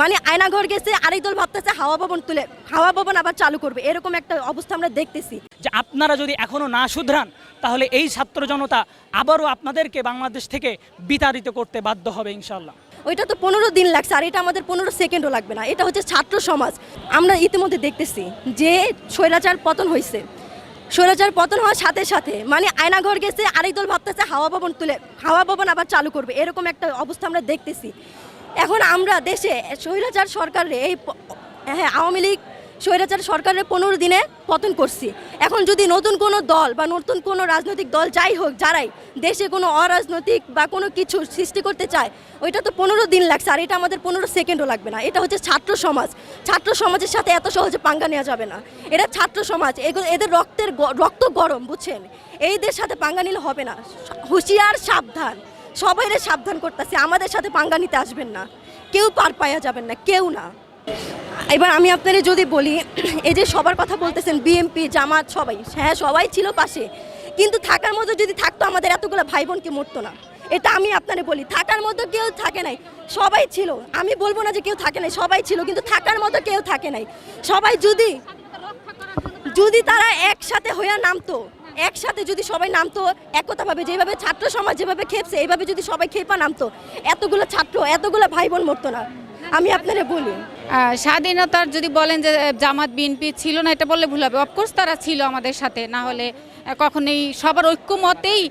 মানে আয়নাঘর গেছে আরেক দল ভাবতেছে হাওয়া ভবন তুলে হাওয়া ভবন আবার চালু করবে। এরকম একটা অবস্থা আমরা দেখতেছি। যে আপনারা যদি এখনও না শুধরান তাহলে এই ছাত্র জনতা আবারও আপনাদেরকে বাংলাদেশ থেকে বিতাড়িত করতে বাধ্য হবে ইনশাল্লাহ ওইটা তো পনেরো দিন লাগছে আর এটা আমাদের পনেরো সেকেন্ডও লাগবে না। এটা হচ্ছে ছাত্র সমাজ। আমরা ইতিমধ্যে দেখতেছি যে স্বৈরাচার পতন হয়েছে। স্বৈরাচার পতন হওয়ার সাথে সাথে মানে আয়নাঘর গেছে আরেক দল ভাবতেছে হাওয়া ভবন তুলে হাওয়া ভবন আবার চালু করবে। এরকম একটা অবস্থা আমরা দেখতেছি। এখন আমরা দেশে স্বৈরাচার সরকারের এই হ্যাঁ আওয়ামী লীগ স্বৈরাচার সরকারের পনেরো দিনে পতন করছি। এখন যদি নতুন কোনো দল বা নতুন কোনো রাজনৈতিক দল যাই হোক, যারাই দেশে কোনো অরাজনৈতিক বা কোনো কিছু সৃষ্টি করতে চায়, ওইটা তো পনেরো দিন লাগছে আর এটা আমাদের পনেরো সেকেন্ডও লাগবে না। এটা হচ্ছে ছাত্র সমাজ। ছাত্র সমাজের সাথে এত সহজে পাঙ্গা নেওয়া যাবে না। এটা ছাত্র সমাজ। এগুলো এদের রক্তের রক্ত গরম, বুঝছেন? এইদের সাথে পাঙ্গা নিলে হবে না। হুঁশিয়ার সাবধান। সবাই সাবধান করতেছে, আমাদের সাথে পাঙ্গা নিতে আসবেন না। কেউ পার পাইয়া যাবেন না, কেউ না। এবার আমি আপনাদের যদি বলি, এই যে সবার কথা বলতেছেন, বিএমপি, জামাত, সবাই হ্যাঁ সবাই ছিল পাশে। কিন্তু থাকার মতো যদি থাকতো, আমাদের এতগুলো ভাই বোনকে মরতো না। এটা আমি আপনাদের বলি, থাকার মতো কেউ থাকে নাই। সবাই ছিল, আমি বলব না যে কেউ থাকে নাই, সবাই ছিল, কিন্তু থাকার মতো কেউ থাকে নাই। সবাই যদি যদি তারা একসাথে হইয়া নামতো একসাথে যদি সবাই নামতো, একতাভাবে যেভাবে ছাত্র সমাজ যেভাবে খেপছে, এইভাবে যদি সবাই খেপা নামতো, এতগুলো ছাত্র, এতগুলো ভাই বোন মরতো না। আমি আপনারা বলি। স্বাধীনতার যদি বলেন যে জামাত, বিএনপি ছিল না, এটা বললে ভুল হবে। অফকোর্স তারা ছিল আমাদের সাথে, না হলে কখনোই সবার ঐক্যমতেই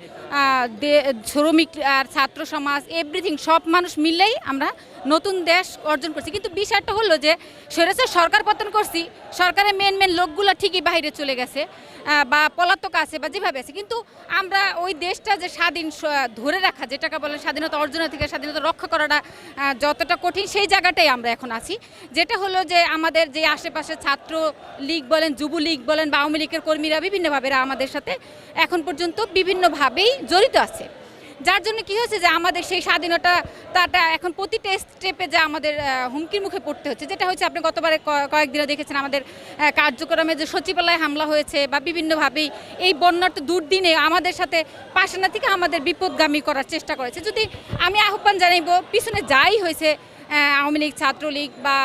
শ্রমিক আর ছাত্র সমাজ এভরিথিং সব মানুষ মিলেই আমরা নতুন দেশ অর্জন করছি। কিন্তু বিষয়টা হলো যে, স্বৈরাচার সরকার পতন করছি, সরকারের মেন মেন লোকগুলো ঠিকই বাইরে চলে গেছে বা পলাতক আছে বা যেভাবে আছে। কিন্তু আমরা ওই দেশটা যে স্বাধীন ধরে রাখা, যেটাকে বলে স্বাধীনতা অর্জনের থেকে স্বাধীনতা রক্ষা করাটা যতটা কঠিন, সেই জায়গাটাই আমরা এখন আছি। যেটা হলো যে, আমাদের যে আশেপাশে ছাত্র লীগ বলেন, যুব লীগ বলেন, বা আওয়ামী লীগের কর্মীরা বিভিন্নভাবে আমাদের সাথে এখন পর্যন্ত বিভিন্নভাবেই জড়িত আছে। যার জন্য কি হয়েছে যে আমাদের সেই স্বাধীনতা তাটা এখন প্রতিটা স্টেপে যে আমাদের হুমকির মুখে পড়তে হচ্ছে। যেটা হচ্ছে আপনি গতবারে ক- কয়েকদিনে দেখেছেন আমাদের কার্যক্রমে যে সচিবালয়ে হামলা হয়েছে বা বিভিন্নভাবেই এই বন্যার দুর্দিনে আমাদের সাথে পাশানা থেকে আমাদের বিপদগামী করার চেষ্টা করেছে। যদি আমি আহ্বান জানাইব, পিছনে যাই হয়েছে আওয়ামী লীগ, ছাত্রলীগ বা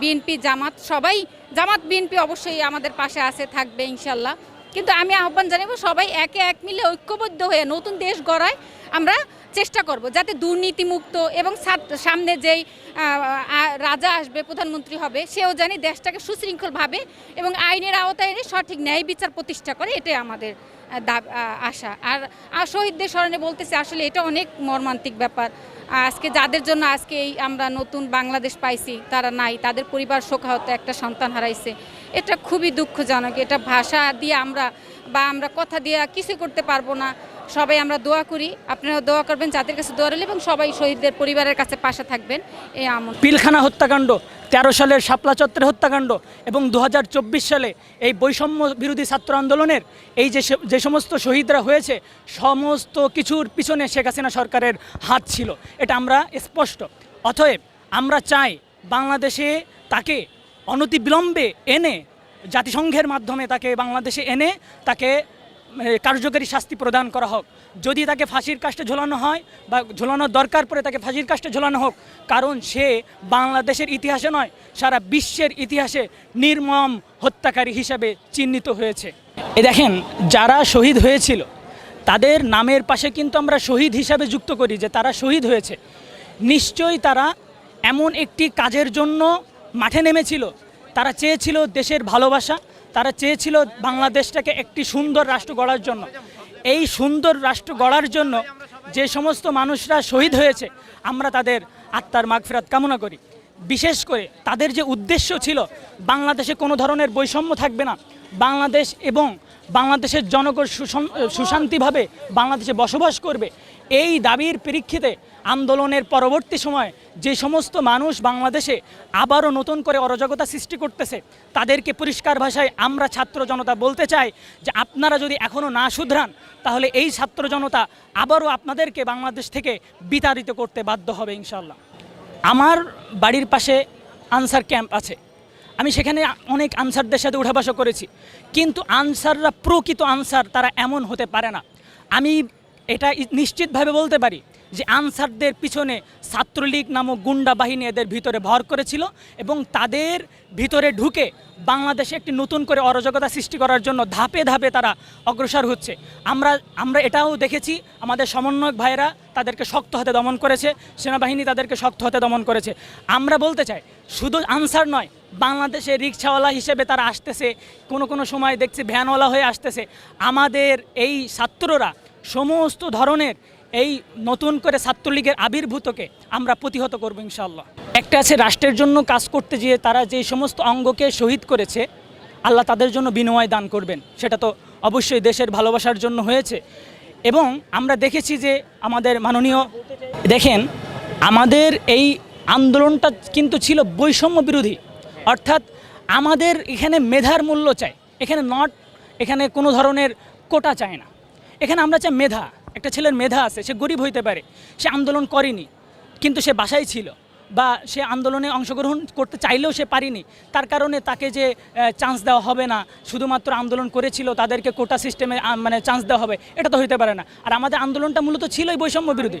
বিএনপি, জামাত, সবাই, জামাত, বিএনপি অবশ্যই আমাদের পাশে আছে, থাকবে ইনশাল্লাহ। কিন্তু আমি আহ্বান জানাব, সবাই একে এক মিলে ঐক্যবদ্ধ হয়ে নতুন দেশ গড়ায় আমরা চেষ্টা করব, যাতে দুর্নীতিমুক্ত এবং সামনে যেই রাজা আসবে, প্রধানমন্ত্রী হবে, সেও জানি দেশটাকে সুশৃঙ্খলভাবে এবং আইনের আওতায় এনে সঠিক ন্যায় বিচার প্রতিষ্ঠা করে, এটাই আমাদের আশা। আর শহীদদের স্মরণে বলতেছি, আসলে এটা অনেক মর্মান্তিক ব্যাপার। আজকে যাদের জন্য আজকে এই আমরা নতুন বাংলাদেশ পাইছি, তারা নাই, তাদের পরিবার শোকাহত, একটা সন্তান হারাইছে। এটা খুবই দুঃখজনক। এটা ভাষা দিয়ে আমরা বা আমরা কথা দিয়ে কিছু করতে পারব না। সবাই আমরা দোয়া করি। আপনারা দোয়া করবেন, যাদের কাছে দোয়া রইল এবং সবাই শহীদদের পরিবারের কাছে পাশে থাকবেন। এই আমল। পিলখানা হত্যাকাণ্ড, তেরো সালের শাপলা চত্বরের হত্যাকাণ্ড এবং দু হাজার চব্বিশ সালে এই বৈষম্য বিরোধী ছাত্র আন্দোলনের এই যে যে সমস্ত শহীদরা হয়েছে, সমস্ত কিছুর পিছনে শেখ হাসিনা সরকারের হাত ছিল। এটা আমরা স্পষ্ট। অতএব আমরা চাই বাংলাদেশে তাকে অনতিবিলম্বে এনে জাতিসংঘের মাধ্যমে তাকে বাংলাদেশে এনে তাকে কার্যকরী শাস্তি প্রদান করা হোক। যদি তাকে ফাঁসির কাষ্টে ঝোলানো হয় বা ঝোলানোর দরকার পড়ে তাকে ফাঁসির কাষ্টে ঝোলানো হোক, কারণ সে বাংলাদেশের ইতিহাসে নয়, সারা বিশ্বের ইতিহাসে নির্মম হত্যাকারী হিসাবে চিহ্নিত হয়েছে। এ দেখেন, যারা শহীদ হয়েছিল, তাদের নামের পাশে কিন্তু আমরা শহীদ হিসাবে যুক্ত করি যে তারা শহীদ হয়েছে। নিশ্চয়ই তারা এমন একটি কাজের জন্য মাঠে নেমেছিল। তারা চেয়েছিল দেশের ভালোবাসা, তারা চেয়েছিল বাংলাদেশটাকে একটি সুন্দর রাষ্ট্র গড়ার জন্য। এই সুন্দর রাষ্ট্র গড়ার জন্য যে সমস্ত মানুষরা শহীদ হয়েছে, আমরা তাদের আত্মার মাগফিরাত কামনা করি। বিশেষ করে তাদের যে উদ্দেশ্য ছিল, বাংলাদেশে কোনো ধরনের বৈষম্য থাকবে না। বাংলাদেশ এবং বাংলাদেশের জনগণ সুশান্তিভাবে বাংলাদেশে বসবাস করবে। এই দাবির প্রেক্ষিতে আন্দোলনের পরবর্তী সময় যে সমস্ত মানুষ বাংলাদেশে আবারও নতুন করে অরাজকতা সৃষ্টি করতেছে, তাদেরকে পরিষ্কার ভাষায় আমরা ছাত্র জনতা বলতে চাই যে আপনারা যদি এখনও না শুধরান, তাহলে এই ছাত্র জনতা আবারও আপনাদেরকে বাংলাদেশ থেকে বিতাড়িত করতে বাধ্য হবে ইনশাল্লাহ আমার বাড়ির পাশে আনসার ক্যাম্প আছে। আমি সেখানে অনেক আনসারদের সাথে উঠা বসা করেছি। কিন্তু আনসাররা প্রকৃত আনসার তারা এমন হতে পারে না। আমি এটা নিশ্চিতভাবে বলতে পারি যে আনসারদের পিছনে ছাত্রলীগ নামক গুন্ডা বাহিনী এদের ভিতরে ভর করেছিল এবং তাদের ভিতরে ঢুকে বাংলাদেশে একটি নতুন করে অরাজকতা সৃষ্টি করার জন্য ধাপে ধাপে তারা অগ্রসর হচ্ছে। আমরা আমরা এটাও দেখেছি, আমাদের সমন্বয়ক ভাইরা তাদেরকে শক্ত হাতে দমন করেছে, সেনাবাহিনী তাদেরকে শক্ত হাতে দমন করেছে। আমরা বলতে চাই, শুধু আনসার নয়, বাংলাদেশে রিক্সাওয়ালা হিসেবে তারা আসতেছে, কোনো কোনো সময় দেখছি ভ্যানওয়ালা হয়ে আসতেছে। আমাদের এই ছাত্ররা সমস্ত ধরনের এই নতুন করে ছাত্রলীগের আবির্ভূতকে আমরা প্রতিহত করব ইনশাল্লাহ একটা আছে রাষ্ট্রের জন্য কাজ করতে গিয়ে তারা যে সমস্ত অঙ্গকে শহীদ করেছে, আল্লাহ তাদের জন্য বিনিময় দান করবেন। সেটা তো অবশ্যই দেশের ভালোবাসার জন্য হয়েছে। এবং আমরা দেখেছি যে আমাদের মাননীয়, দেখেন, আমাদের এই আন্দোলনটা কিন্তু ছিল বৈষম্য বিরোধী। অর্থাৎ আমাদের এখানে মেধার মূল্য চাই। এখানে নট এখানে কোনো ধরনের কোটা চায় না। এখানে আমরা চাই মেধা। একটা ছেলের মেধা আছে, সে গরিব হইতে পারে, সে আন্দোলন করেনি, কিন্তু সে বাসায় ছিল বা সে আন্দোলনে অংশগ্রহণ করতে চাইলেও সে পারিনি। তার কারণে তাকে যে চান্স দেওয়া হবে না, শুধুমাত্র আন্দোলন করেছিল, তাদেরকে কোটা সিস্টেমে মানে চান্স দেওয়া হবে, এটা তো হইতে পারে না। আর আমাদের আন্দোলনটা মূলত ছিলই বৈষম্য বিরোধী।